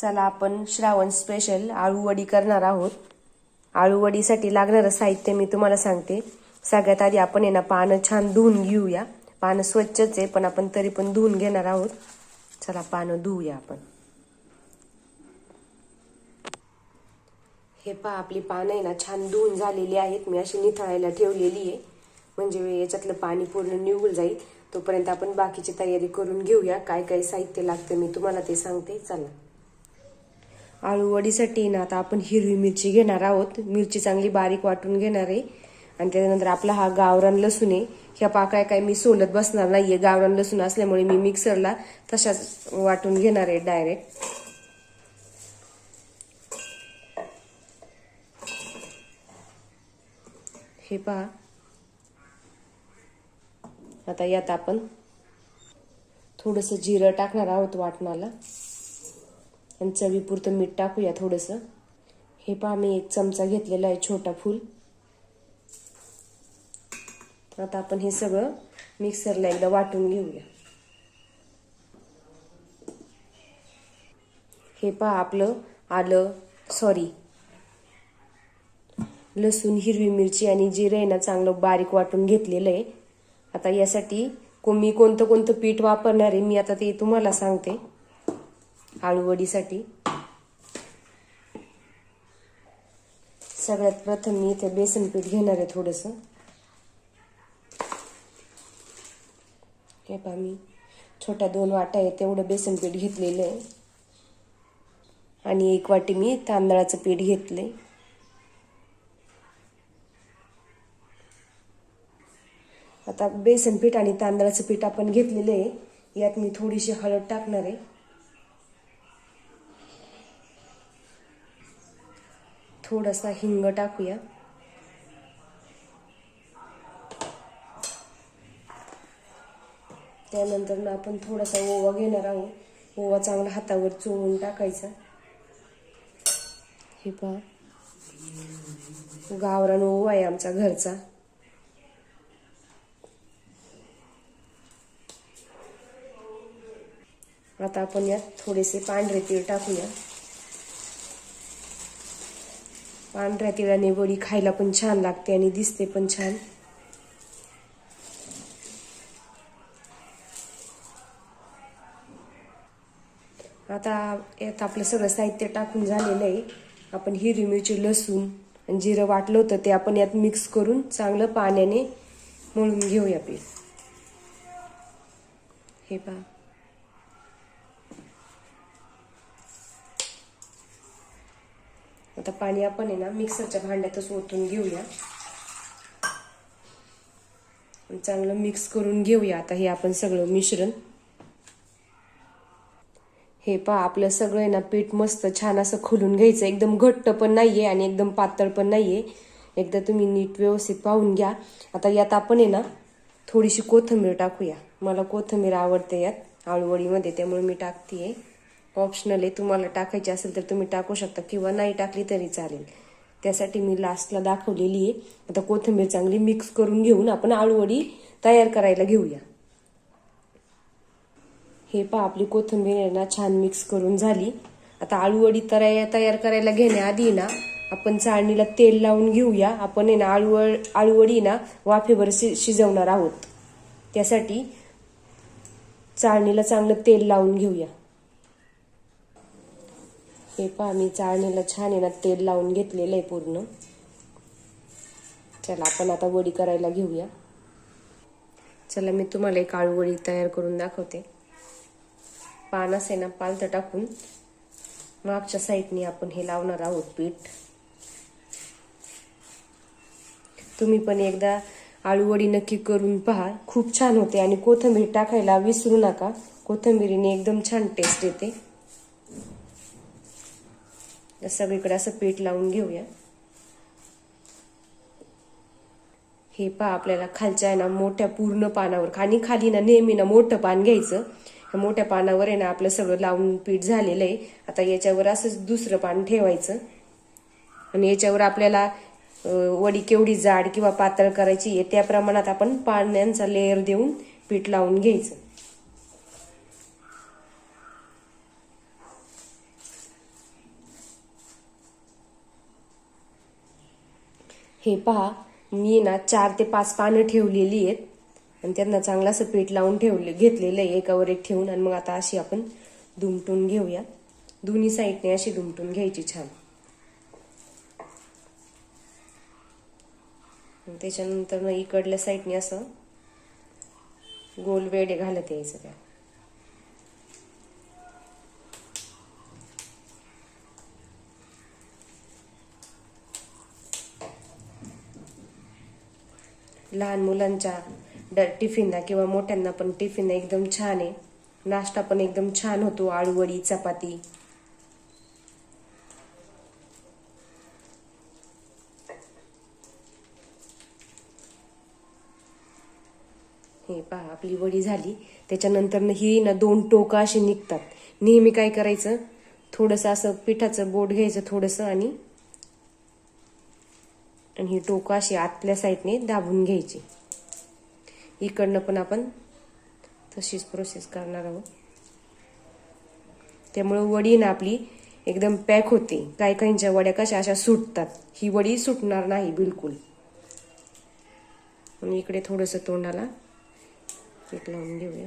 चला आपण श्रावण स्पेशल आळूवडी करणार आहोत. आळूवडीसाठी लागणारं साहित्य मी तुम्हाला सांगते. सगळ्यात आधी आपण आहे ना पानं छान धुवून घेऊया. पानं स्वच्छच आहे पण आपण तरी पण धुवून घेणार आहोत. चला पानं धुवूया आपण. हे पहा आपली पानं आहे ना छान धुवून झालेली आहेत. मी अशी निथळायला ठेवलेली आहे. म्हणजे याच्यातलं पाणी पूर्ण निघून जाईल. तोपर्यंत आपण बाकीची तयारी करून घेऊया. काय काय साहित्य लागतं मी तुम्हाला ते सांगते. चला. आळूवडीसाठी ना आता आपण हिरवी मिरची घेणार आहोत. मिरची चांगली बारीक वाटून घेणार आहे. आणि त्याच्यानंतर आपला हा गावरान लसूण आहे. ह्या पाकळ्या काय मी सोलत बसणार नाहीये. गावरान लसूण असल्यामुळे मी मिक्सरला तशाच वाटून घेणार आहे डायरेक्ट. हे पहा. आता यात आपण थोडंसं जिरं टाकणार आहोत वाटणाला. आणि चवीपुरतं मीठ टाकूया थोडंसं. हे पहा मी एक चमचा घेतलेला आहे छोटा फूल. आता आपण हे सगळं मिक्सरला एकदा वाटून घेऊया. हे पहा आपलं आलं सॉरी लसूण हिरवी मिरची आणि जिरे आहे ना चांगलं बारीक वाटून घेतलेलं आहे. आता यासाठी को मी कोणतं कोणतं पीठ वापरणार आहे मी आता ते तुम्हाला सांगते. आळूवडीसाठी. सगळ्यात प्रथम मी इथे बेसन पीठ घेणार आहे थोडंसं. हे पहा मी छोट्या दोन वाट्या आहे तेवढं बेसन पीठ घेतलेलं आहे. आणि एक वाटी मी तांदळाचं पीठ घेतलंय. आता बेसन पीठ आणि तांदळाचं पीठ आपण घेतलेलं आहे. यात मी थोडीशी हळद टाकणार आहे. थोडासा हिंग टाकूया. त्यानंतर ना आपण थोडासा ओवा घेणार आहोत. ओवा चांगला हातावर चोळून टाकायचा. हे पहा. गावरान ओवा आहे आमचा घरचा. आता आपण यात थोडेसे पांढरे तीळ टाकूया. पांढऱ्या तिळाने वडी खायला पण छान लागते आणि दिसते पण छान. आता यात आपलं सगळं साहित्य टाकून झालेलं आहे. आपण हिरवी मिरची लसूण आणि जिरं वाटलं होतं ते आपण यात मिक्स करून चांगलं पाण्याने मळून घेऊया पीठ. हे पहा. आता पाणी आपण आहे ना मिक्सरच्या भांड्यातच ओतून घेऊया. चांगलं मिक्स करून घेऊया आता हे आपण सगळं मिश्रण. हे पहा आपलं सगळं आहे ना पीठ मस्त छान असं खोलून घ्यायचं. एकदम घट्ट पण नाहीये आणि एकदम पातळ पण नाहीये. एकदा तुम्ही नीट व्यवस्थित पाहून घ्या. आता यात आपण आहे ना थोडीशी कोथिंबीर टाकूया. मला कोथिंबीर आवडते यात आळूवळीमध्ये त्यामुळे मी टाकते ऑप्शनल आहे तुम्हाला टाकायची असेल तर तुम्ही टाकू शकता किंवा नाही टाकली तरी चालेल. त्यासाठी मी लास्टला दाखवलेली आहे. आता कोथिंबीर चांगली मिक्स करून घेऊन आपण आळूवडी तयार करायला घेऊया. हे पहा आपली कोथिंबीर आहे ना छान मिक्स करून झाली. आता आळूवडी तयार तयार करायला घेण्याआधी ना आपण चाळणीला तेल लावून घेऊया. आपण आहे ना आळू आळूवडी ना वाफेवर शि शिजवणार आहोत. त्यासाठी चाळणीला चांगलं तेल लावून घेऊया. हे पहा मी चाळणीला छान आहे ना तेल लावून घेतलेलं आहे पूर्ण. चला आपण आता वडी करायला घेऊया. चला मी तुम्हाला एक आळू वडी तयार करून दाखवते. पानस आहे ना पालथं टाकून मागच्या साईडने आपण हे लावणार आहोत पीठ. तुम्ही पण एकदा आळूवडी नक्की करून पहा. खूप छान होते आणि कोथिंबीर टाकायला विसरू नका. कोथिंबीरीने एकदम छान टेस्ट येते. सगळीकडे असं पीठ लावून घेऊया. हे पहा आपल्याला खालच्या आहे ना मोठ्या पूर्ण पानावर आणि खाली ना नेहमी ना मोठं पान घ्यायचं. मोठ्या पानावर आहे ना आपलं सगळं लावून पीठ झालेलं आहे. आता याच्यावर असंच दुसरं पान ठेवायचं. आणि याच्यावर आपल्याला वडी केवढी जाड किंवा पातळ करायची आहे त्या प्रमाणात आपण पाण्यांचा लेअर देऊन पीठ लावून घ्यायचं. हे पहा मी ना चार ते पाच पानं ठेवलेली आहेत. आणि त्यांना चांगलं असं पीठ लावून ठेवले घेतलेलं आहे एकावर एक ठेवून. आणि मग आता अशी आपण दुमटून घेऊया. दोन्ही साईडने अशी दुमटून घ्यायची छान. त्याच्यानंतर मग इकडल्या साईडने असं गोल वेडे घालत यायचं त्या. लहान मुलांच्या ड टिफिनला किंवा मोठ्यांना पण टिफिनला एकदम छान आहे. नाश्ता पण एकदम छान होतो आळूवडी चपाती. हे पहा आपली वडी झाली. त्याच्यानंतर ही ना दोन टोकं अशी निघतात. नेहमी काय करायचं? थोडंसं असं पिठाचं बोट घ्यायचं थोडंसं आणि आणि ही टोकं अशी आतल्या साईडने दाबून घ्यायची. इकडनं पण आपण तशीच प्रोसेस करणार आहोत. त्यामुळे वडी ना आपली एकदम पॅक होते. काही काहींच्या वड्या कशा अशा सुटतात. ही वडी सुटणार नाही बिलकुल. आणि इकडे थोडंसं तोंडाला पीठ लावून घेऊया.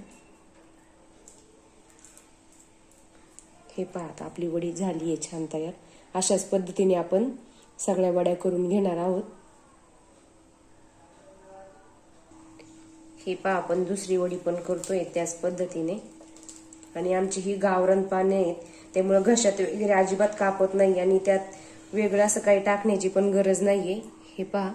हे पाहता आपली वडी झाली आहे छान तयार. अशाच पद्धतीने आपण सगळ्या वड्या करून घेणार आहोत. हे पहा आपण दुसरी वडी पण करतोय त्याच पद्धतीने. आणि आमची ही गावरण पाने आहेत त्यामुळे घशात वगैरे अजिबात कापत नाही आणि त्यात वेगळं असं काही टाकण्याची पण गरज नाहीये. हे पहा.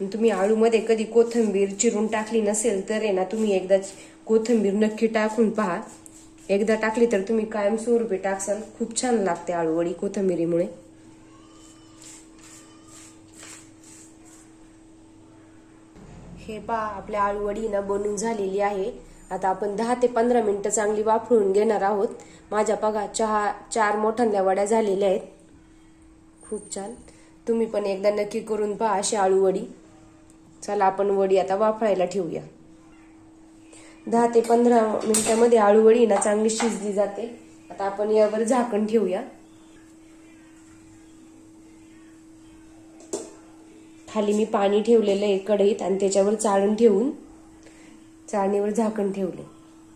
तुम्ही आळूमध्ये कधी कोथिंबीर चिरून टाकली नसेल तर आहे ना तुम्ही एकदा कोथिंबीर नक्की टाकून पहा. एकदा टाकली तर तुम्ही कायमस्वरूपी टाकसाल. खूप छान लागते आळूवडी कोथिंबीरीमुळे. हे पहा आपल्या आळूवडी ना बनून झालेली आहे. आता आपण दहा ते पंधरा मिनिटं चांगली वाफळून घेणार आहोत. माझ्या बघा चहा चार मोठ्यांल्या वड्या झालेल्या आहेत. खूप छान. तुम्ही पण एकदा नक्की करून पहा अशी आळूवडी चला आपण वडी आता वाफायला ठेवूया. दहा ते पंधरा मिनिटामध्ये आळूवडी ना चांगली शिजली जाते. आता आपण यावर झाकण ठेवूया. खाली मी पाणी ठेवलेलं आहे कढईत आणि त्याच्यावर चाळण ठेवून चाळणीवर झाकण ठेवले.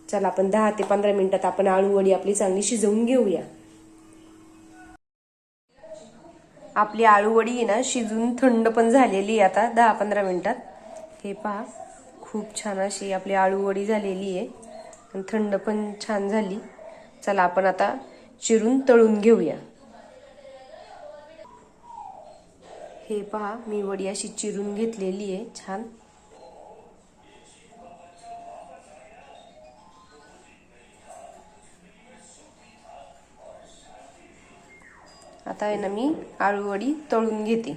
चला आपण दहा ते पंधरा मिनिटात आपण आळूवडी आपली चांगली शिजवून घेऊया. आपली आळूवडी आहे ना शिजून थंड पण झालेली आहे आता दहा पंधरा मिनिटात. हे पहा खूप छान अशी आपली आळूवडी झालेली आहे आणि थंड पण छान झाली. चला आपण आता चिरून तळून घेऊया. हे पहा मी वडी अशी चिरून घेतलेली आहे छान. आता आहे ना मी आळूवडी तळून घेते.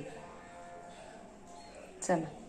चला.